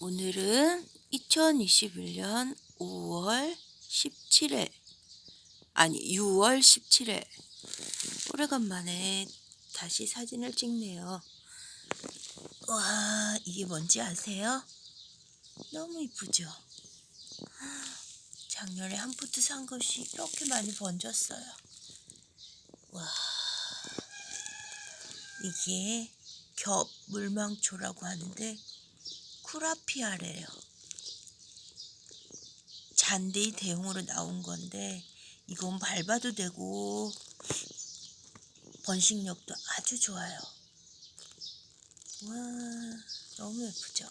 오늘은 2021년 5월 17일, 아니 6월 17일. 오래간만에 다시 사진을 찍네요. 와, 이게 뭔지 아세요? 너무 이쁘죠? 작년에 한 푸트 산 것이 이렇게 많이 번졌어요. 와, 이게 겹 물망초라고 하는데 쿠라피아래요. 잔디 대용으로 나온 건데 이건 밟아도 되고 번식력도 아주 좋아요. 와 너무 예쁘죠?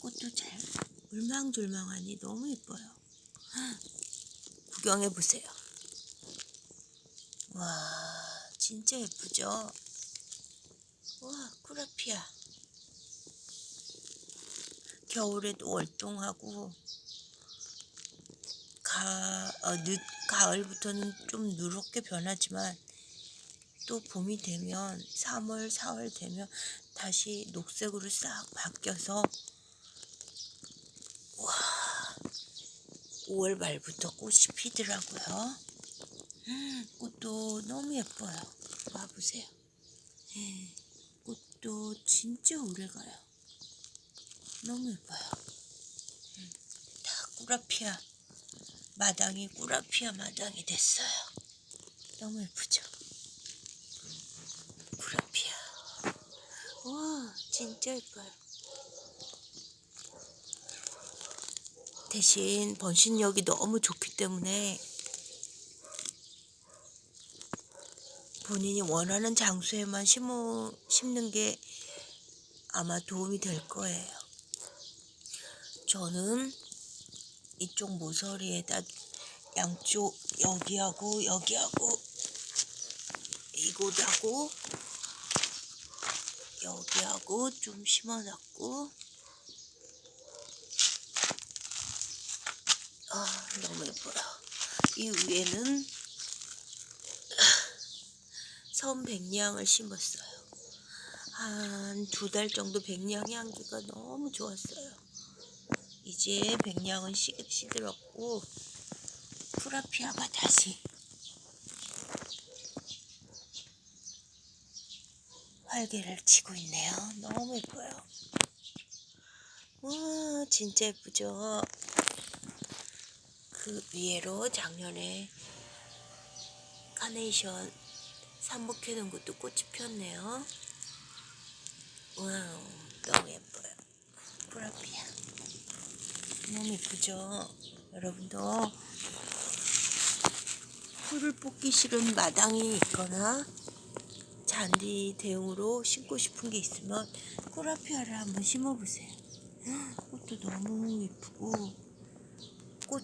꽃도 잘 물망졸망하니 너무 예뻐요. 구경해 보세요. 와 진짜 예쁘죠? 와 쿠라피아. 겨울에도 월동하고 가, 어, 늦, 가을부터는 좀 누렇게 변하지만 또 봄이 되면 3월, 4월 되면 다시 녹색으로 싹 바뀌어서 와 5월 말부터 꽃이 피더라고요. 음, 꽃도 너무 예뻐요. 와보세요. 예, 꽃도 진짜 오래 가요. 너무 예뻐요. 음, 다 꾸라피아 마당이 꾸라피아 마당이 됐어요. 너무 예쁘죠? 꾸라피아. 와, 진짜 예뻐요. 대신 번식력이 너무 좋기 때문에 본인이 원하는 장소에만 심어, 심는 게 아마 도움이 될 거예요. 저는 이쪽 모서리에다 양쪽 여기하고 여기하고 이곳하고 여기하고 좀 심어놨고 아 너무 예뻐요. 이 위에는 선백냥을 심었어요. 한 두 달 정도 백냥 향기가 너무 좋았어요. 이제 백냥은 시, 시들었고 프라피아가 다시 활개를 치고 있네요. 너무 예뻐요. 와 진짜 예쁘죠? 그 위에로 작년에 카네이션 삼복해 놓은 것도 꽃이 폈네요. 와우 너무 예뻐요. 프라피아. 너무 예쁘죠? 여러분도 풀을 뽑기 싫은 마당이 있거나 잔디 대용으로 심고 싶은 게 있으면 코라피아를 한번 심어보세요. 꽃도 너무 예쁘고 꽃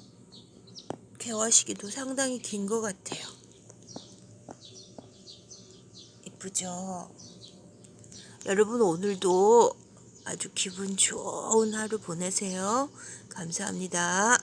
개화 시기도 상당히 긴 것 같아요. 예쁘죠? 여러분 오늘도 아주 기분 좋은 하루 보내세요. 감사합니다.